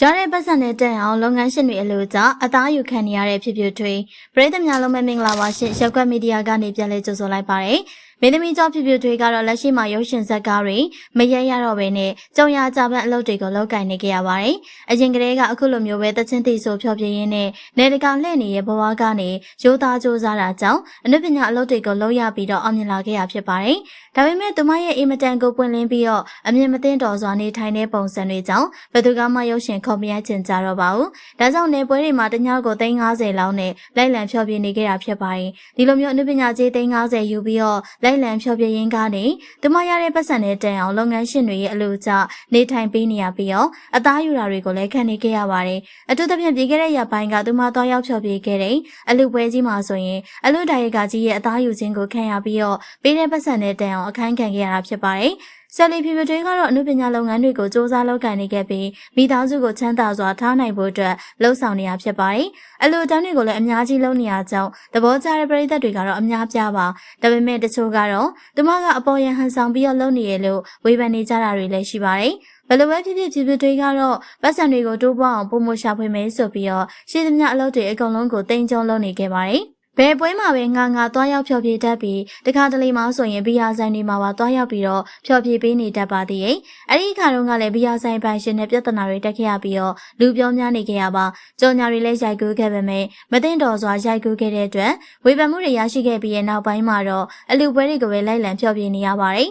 ရတဲ့ပတ်စံနဲ့တက်အောင်လုပ်ငန်းရှင်တွေအလို့ကြအသားယူခံနေရတဲ့ဖြစ်ဖြစ်ထွေးပရိသတ်များလုံးပဲမင်္ဂလာပါရှင်ရက်ကွက်မီဒီယာကနေပြန်လဲကြိုဆိုလိုက်ပါတယ် မင်းသမီးကြောင့်ဖြစ်ဖြစ်ထွေးကတော့လက်ရှိမှာရုပ်ရှင်ဇာတ်ကားတွေမရရတော့ဘဲနဲ့ကြုံရကြပန်းအလုပ်တွေကိုလုပ်ကင်နေကြရပါတယ်အရင်ကတည်းကအခုလိုမျိုးပဲတချင်းတီဆိုဖြောပြရင်းနဲ့နေတကာလှည့်နေတဲ့ဘဝကနေရိုးသားကြိုးစားတာကြောင့်အနုပညာအလုပ်တွေကိုလုပ်ရပြီးတော့အောင်မြင်လာခဲ့ရဖြစ်ပါတယ်ဒါပေမဲ့သူမရဲ့အင်မတန်ကိုပွင့်လင်းပြီးတော့အမြင်မသိတော်စွာနေထိုင်တဲ့ပုံစံတွေကြောင့်ဘယ်သူကမှရုပ်ရှင်ခေါ်မရချင်ကြတော့ပါဘူး။ဒါကြောင့်နေပွဲတွေမှာတညကို350လောက်နဲ့လိုက်လံဖျော်ဖြေနေကြတာဖြစ်ပါတယ်။ဒီလိုမျိုးအနုပညာကြီး350ယူပြီးတော့လိုက်လံဖျော်ဖြေရင်းကနေသူမရတဲ့ပတ်စံနဲ့တန်အောင်လုပ်ငန်းရှင်တွေရဲ့အလို့ကျနေထိုင်ပေးနေရပြီးတော့အသားယူတာတွေကိုလည်းခံနေခဲ့ရပါတယ်။အထူးသဖြင့်ပြည်ခဲ့တဲ့ရက်ပိုင်းကသူမသွားရောက်ဖျော်ဖြေခဲ့တဲ့အလူပွဲကြီးမှာဆိုရင်အလူဒါရိုက်ကကြီးရဲ့အသားယူခြင်းကိုခံရပြီးတော့ပေးတဲ့ပတ်စံနဲ့တန်အောင်အခန်းခံခဲ့ရတာဖြစ်ပါတယ်။ ဆယ်လီဖြူဖြူတွေကတော့အမှုပညာလုပ်ငန်းတွေကိုစ조사လုပ်ကိုင်နေခဲ့ပြီးမိသားစုကိုချမ်းသာစွာထားနိုင်ဖို့အတွက်လှုံ့ဆော်နေရဖြစ်ပါတယ်။အလိုအတန်းတွေကိုလည်းအများကြီးလုပ်နေရကြောင်းသဘောကျတဲ့ပရိသတ်တွေကတော့အများပြားပါ။ဒါပေမဲ့တချို့ကတော့သူမကအပေါ်ယံဟန်ဆောင်ပြီးတော့လုပ်နေရလို့ဝေဖန်နေကြတာတွေလည်းရှိပါတယ်။ဘယ်လိုပဲဖြစ်ဖြစ်ဖြစ်ဖြစ်တွေကတော့ပတ်စံတွေကိုတိုးပွားအောင်ပုံမရှာဖွေမယ်ဆိုပြီးတော့ရှေ့သမျှအလုပ်တွေအကုန်လုံးကိုတင်ကြုံလုပ်နေခဲ့ပါတယ်။ ဘယ်ပွဲမှာပဲငါငါသွားရောက်ဖျော်ဖြေတတ်ပြီးတခါတလေမှဆိုရင်ဘီယာဆိုင်တွေမှာပါသွားရောက်ပြီးတော့ဖျော်ဖြေပေးနေတတ်ပါသေးရဲ့အဲ့ဒီအခါတုန်းကလည်းဘီယာဆိုင်ပိုင်ရှင်နဲ့ပြဿနာတွေတက်ခဲ့ရပြီးတော့လူပြောများနေခဲ့ရပါကြော်ညာတွေလည်းရိုက်ကူးခဲ့ပေမဲ့မသိတော်စွာရိုက်ကူးခဲ့တဲ့အတွက်ဝေဖန်မှုတွေရရှိခဲ့ပြီးရဲ့နောက်ပိုင်းမှာတော့အလူပွဲတွေကိုပဲလိုက်လံဖျော်ဖြေနေရပါတယ်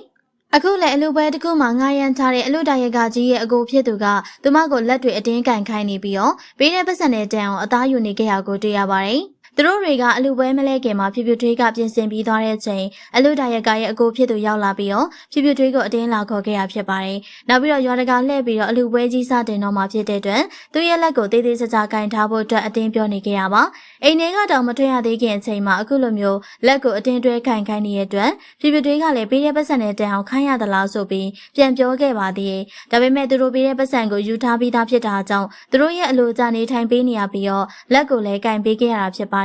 အခုလည်းအလူပွဲတစ်ခုမှငားရမ်းထားတဲ့အလူဒါရကကြီးရဲ့အကိုဖြစ်သူကသူမကိုလက်တွေအတင်းကန်ခိုင်းနေပြီးတော့ပေးတဲ့ပတ်စံနဲ့တန်အောင်အသားယူနေခဲ့ရကိုတွေ့ရပါတယ် သူတို့တွေကအလူပွဲမလဲခင်မှာဖြူဖြူထွေးကပြင်ဆင်ပြီးသွားတဲ့အချိန်အလူဒါရကရဲ့အကိုဖြစ်သူရောက်လာပြီးတော့ဖြူဖြူထွေးကိုအတင်းလာခေါ်ခဲ့ရဖြစ်ပါတယ်။နောက်ပြီးတော့ရွာတကာလှည့်ပြီးတော့အလူပွဲကြီးစတင်တော့မှဖြစ်တဲ့အတွက်သူရဲ့လက်ကိုတေးသေးချာချာကင်ထားဖို့အတွက်အတင်းပြောနေခဲ့ရပါ။အိမ်ထဲကတောင်မထွက်ရသေးခင်အချိန်မှာအခုလိုမျိုးလက်ကိုအတင်းတွဲခိုင်ခိုင်းနေတဲ့အတွက်ဖြူဖြူထွေးကလည်းပေးတဲ့ပတ်စံနဲ့တန်အောင်ခိုင်းရသလားဆိုပြီးပြန်ပြောခဲ့ပါသေးတယ်။ဒါပေမဲ့သူတို့ပေးတဲ့ပတ်စံကိုယူထားပြီးသားဖြစ်တာကြောင့်သူတို့ရဲ့အလိုကြနေထိုင်ပေးနေရပြီးတော့လက်ကိုလည်းကင်ပေးခဲ့ရတာဖြစ်ပါတယ်။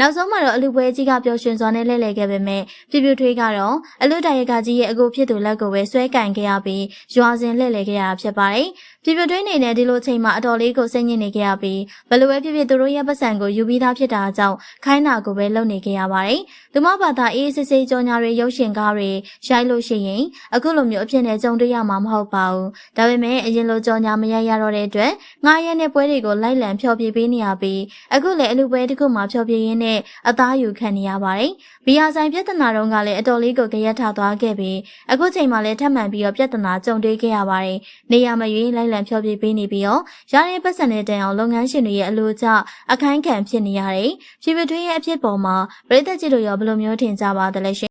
နောက်ဆုံးမှာတော့အလူပွဲကြီးကပျော်ရွှင်စွာနဲ့လှည့်လည်ခဲ့ပေမဲ့ပြပြထွေးကတော့အလူတိုင်ရကကြီးရဲ့အကိုဖြစ်သူလက်ကိုပဲဆွဲကင်ခဲ့ရပြီးရွာစဉ်လှည့်လည်ခဲ့ရတာဖြစ်ပါတယ်။ပြပြထွေးနေနဲ့ဒီလိုချိန်မှာအတော်လေးကိုစိတ်ညစ်နေခဲ့ရပြီးဘယ်လိုပဲဖြစ်ဖြစ်သူတို့ရဲ့ပတ်စံကိုယူပြီးသားဖြစ်တာကြောင့်ခိုင်းတာကိုပဲလုပ်နေခဲ့ရပါတယ်။သူမဘာသာအေးစစ်စစ်ကြောညာတွေရုပ်ရှင်ကားတွေရိုက်လို့ရှိရင်အခုလိုမျိုးအဖြစ်နဲ့ကြုံတွေ့ရမှာမဟုတ်ပါဘူး။ဒါပေမဲ့အရင်လိုကြောညာမရရတော့တဲ့အတွက်ငားရဲတဲ့ပွဲတွေကိုလိုက်လံဖျော်ဖြေပေးနေရပြီးအခုလည်းအလူပွဲတစ်ခုမှဖျော်ဖြေရင်းနဲ့အသားယူခံနေရပါတယ်။ဘီယာဆိုင်ပြဿနာတုန်းကလည်းအတော်လေးကိုကြရက်ထသွားခဲ့ပြီးအခုချိန်မှလည်းထပ်မံပြီးတော့ပြဿနာကြုံတွေ့ခဲ့ရပါတယ်။နေရာမရွေးလိုက်လံဖျော်ဖြေပေးနေပြီးတော့ရတဲ့ပတ်စံတဲ့တန်အောင်လုပ်ငန်းရှင်တွေရဲ့အလိုကျအခိုင်းခံဖြစ်နေရတယ်။ဖြည်းဖြည်းထွေးရဲ့အဖြစ်ပေါ်မှာပြည်သက်ကြီးတို့ရောဘယ်လိုမျိုးထင်ကြပါသလဲရှင်